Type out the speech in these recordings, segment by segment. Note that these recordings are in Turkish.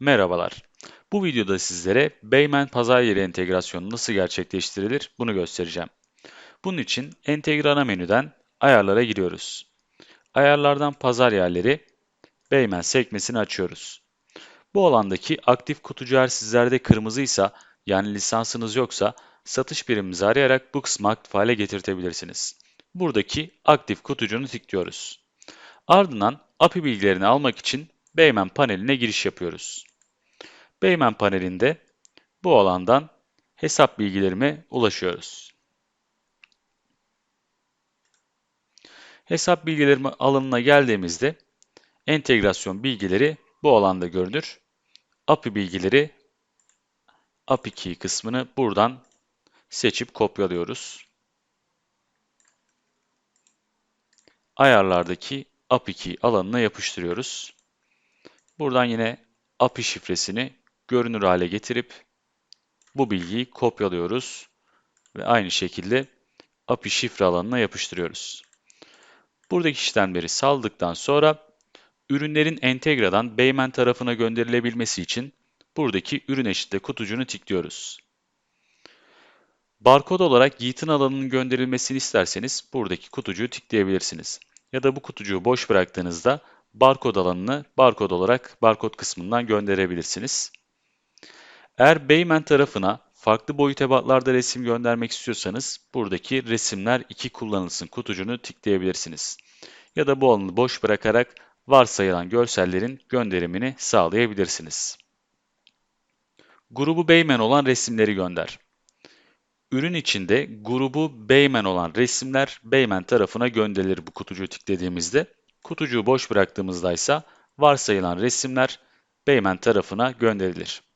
Merhabalar. Bu videoda sizlere Beymen pazar yeri entegrasyonu nasıl gerçekleştirilir bunu göstereceğim. Bunun için Entegre ana menüden Ayarlara giriyoruz. Ayarlardan Pazar yerleri Beymen sekmesini açıyoruz. Bu alandaki aktif kutucu eğer sizlerde kırmızıysa yani lisansınız yoksa satış birimimizi arayarak bu kısmı aktif hale getirtebilirsiniz. Buradaki aktif kutucunu tıklıyoruz. Ardından API bilgilerini almak için Beymen paneline giriş yapıyoruz. Beymen panelinde bu alandan hesap bilgilerime ulaşıyoruz. Hesap bilgilerimi alanına geldiğimizde entegrasyon bilgileri bu alanda görünür. API bilgileri API key kısmını buradan seçip kopyalıyoruz. Ayarlardaki API key alanına yapıştırıyoruz. Buradan yine API şifresini görünür hale getirip bu bilgiyi kopyalıyoruz ve aynı şekilde API şifre alanına yapıştırıyoruz. Buradaki işlemleri saldıktan sonra ürünlerin entegradan Beymen tarafına gönderilebilmesi için buradaki ürün eşitle kutucuğunu tıklıyoruz. Barkod olarak Yiğit'in alanının gönderilmesini isterseniz buradaki kutucuğu tıklayabilirsiniz. Ya da bu kutucuğu boş bıraktığınızda barkod alanını barkod olarak barkod kısmından gönderebilirsiniz. Eğer Beymen tarafına farklı boyut ebatlarda resim göndermek istiyorsanız buradaki resimler iki kullanılsın kutucuğunu tıklayabilirsiniz. Ya da bu alanı boş bırakarak varsayılan görsellerin gönderimini sağlayabilirsiniz. Grubu Beymen olan resimleri gönder. Ürün içinde grubu Beymen olan resimler Beymen tarafına gönderilir bu kutucuğu tıkladığımızda. Kutucuğu boş bıraktığımızda ise varsayılan resimler Beymen tarafına gönderilir.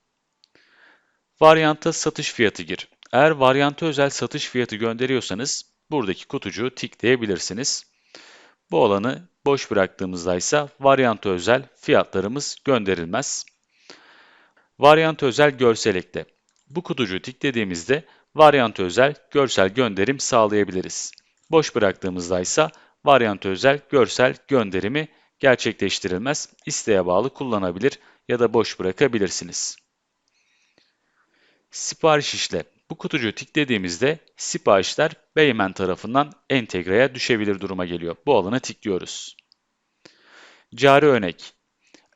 Varyanta satış fiyatı gir. Eğer varyanta özel satış fiyatı gönderiyorsanız buradaki kutucuğu tıklayabilirsiniz. Bu alanı boş bıraktığımızda ise varyanta özel fiyatlarımız gönderilmez. Varyanta özel görsel ekle. Bu kutucuğu tıkladığımızda varyanta özel görsel gönderim sağlayabiliriz. Boş bıraktığımızda ise varyanta özel görsel gönderimi gerçekleştirilmez. İsteğe bağlı kullanabilir ya da boş bırakabilirsiniz. Sipariş işle. Bu kutucuğu tıkladığımızda siparişler Beymen tarafından entegreye düşebilir duruma geliyor. Bu alana tıklıyoruz. Cari örnek.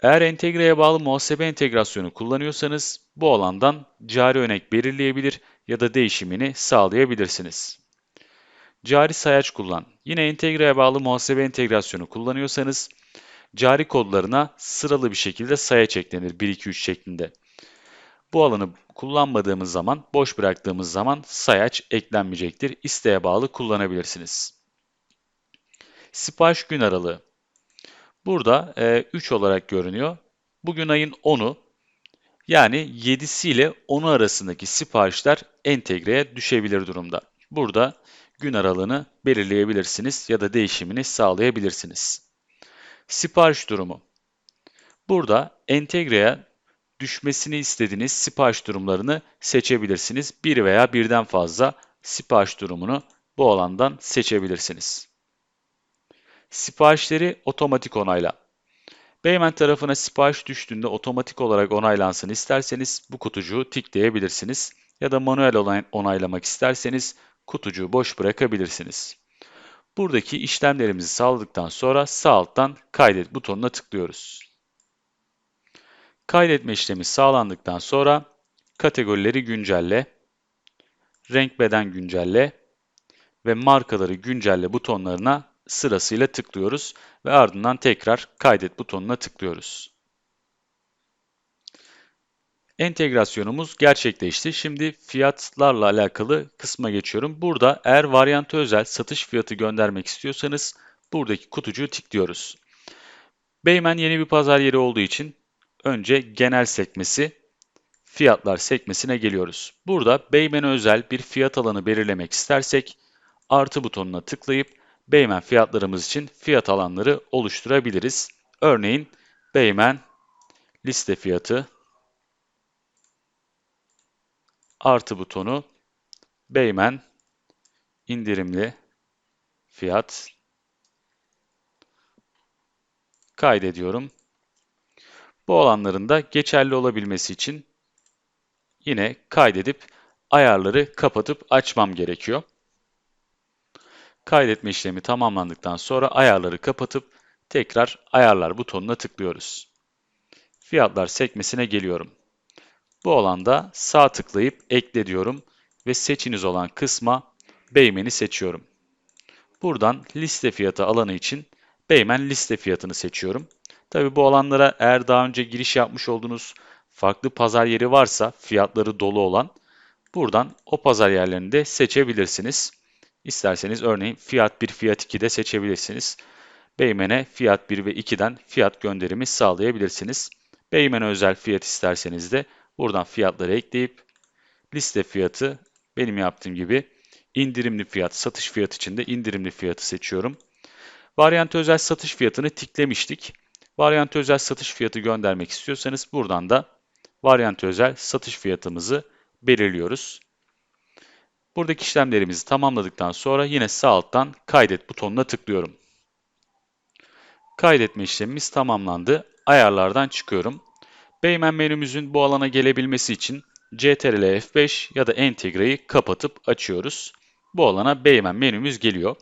Eğer entegreye bağlı muhasebe entegrasyonu kullanıyorsanız bu alandan cari örnek belirleyebilir ya da değişimini sağlayabilirsiniz. Cari sayaç kullan. Yine entegreye bağlı muhasebe entegrasyonu kullanıyorsanız cari kodlarına sıralı bir şekilde sayaç eklenir 1, 2, 3 şeklinde. Bu alanı kullanmadığımız zaman, boş bıraktığımız zaman sayaç eklenmeyecektir. İsteğe bağlı kullanabilirsiniz. Sipariş gün aralığı. Burada e, 3 olarak görünüyor. Bugün ayın 10'u yani 7'si ile 10'u arasındaki siparişler entegreye düşebilir durumda. Burada gün aralığını belirleyebilirsiniz ya da değişimini sağlayabilirsiniz. Sipariş durumu. Burada entegreye düşmesini istediğiniz sipariş durumlarını seçebilirsiniz. Bir veya birden fazla sipariş durumunu bu alandan seçebilirsiniz. Siparişleri otomatik onayla. Beymen tarafına sipariş düştüğünde otomatik olarak onaylansın isterseniz bu kutucuğu tıklayabilirsiniz. Ya da manuel onaylamak isterseniz kutucuğu boş bırakabilirsiniz. Buradaki işlemlerimizi sağladıktan sonra sağ alttan kaydet butonuna tıklıyoruz. Kaydetme işlemi sağlandıktan sonra kategorileri güncelle, renk beden güncelle ve markaları güncelle butonlarına sırasıyla tıklıyoruz ve ardından tekrar kaydet butonuna tıklıyoruz. Entegrasyonumuz gerçekleşti. Şimdi fiyatlarla alakalı kısma geçiyorum. Burada eğer varyantı özel satış fiyatı göndermek istiyorsanız buradaki kutucuğu tıklıyoruz. Beymen yeni bir pazar yeri olduğu için önce genel sekmesi, fiyatlar sekmesine geliyoruz. Burada Beymen'e özel bir fiyat alanı belirlemek istersek artı butonuna tıklayıp Beymen fiyatlarımız için fiyat alanları oluşturabiliriz. Örneğin Beymen liste fiyatı artı butonu Beymen indirimli fiyat kaydediyorum. Bu alanların da geçerli olabilmesi için yine kaydedip ayarları kapatıp açmam gerekiyor. Kaydetme işlemi tamamlandıktan sonra ayarları kapatıp tekrar ayarlar butonuna tıklıyoruz. Fiyatlar sekmesine geliyorum. Bu alanda sağ tıklayıp ekle diyorum ve seçiniz olan kısma Beymen'i seçiyorum. Buradan liste fiyatı alanı için Beymen liste fiyatını seçiyorum. Tabi bu alanlara eğer daha önce giriş yapmış olduğunuz farklı pazar yeri varsa fiyatları dolu olan buradan o pazar yerlerini de seçebilirsiniz. İsterseniz örneğin fiyat 1, fiyat 2 de seçebilirsiniz. Beymen'e fiyat 1 ve 2'den fiyat gönderimi sağlayabilirsiniz. Beymen'e özel fiyat isterseniz de buradan fiyatları ekleyip liste fiyatı benim yaptığım gibi indirimli fiyat, satış fiyat için de indirimli fiyatı seçiyorum. Varyant özel satış fiyatını tiklemiştik. Varyant özel satış fiyatı göndermek istiyorsanız buradan da varyant özel satış fiyatımızı belirliyoruz. Buradaki işlemlerimizi tamamladıktan sonra yine sağ alttan kaydet butonuna tıklıyorum. Kaydetme işlemimiz tamamlandı. Ayarlardan çıkıyorum. Beymen menümüzün bu alana gelebilmesi için CTRL F5 ya da Entegre'yi kapatıp açıyoruz. Bu alana Beymen menümüz geliyor.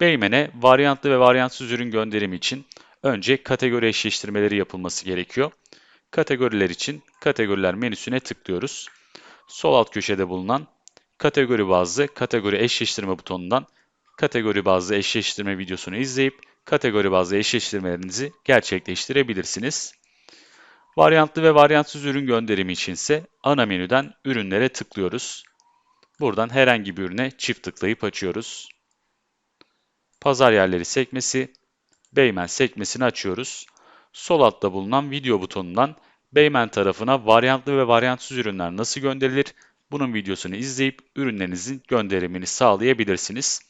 Beymen'e varyantlı ve varyantsız ürün gönderimi için önce kategori eşleştirmeleri yapılması gerekiyor. Kategoriler için kategoriler menüsüne tıklıyoruz. Sol alt köşede bulunan kategori bazlı kategori eşleştirme butonundan kategori bazlı eşleştirme videosunu izleyip kategori bazlı eşleştirmelerinizi gerçekleştirebilirsiniz. Varyantlı ve varyantsız ürün gönderimi için ise ana menüden ürünlere tıklıyoruz. Buradan herhangi bir ürüne çift tıklayıp açıyoruz. Pazar yerleri sekmesi, Beymen sekmesini açıyoruz. Sol altta bulunan video butonundan Beymen tarafına varyantlı ve varyantsız ürünler nasıl gönderilir? Bunun videosunu izleyip ürünlerinizin gönderimini sağlayabilirsiniz.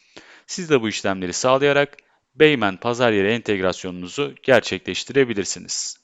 Siz de bu işlemleri sağlayarak Beymen pazar yeri entegrasyonunuzu gerçekleştirebilirsiniz.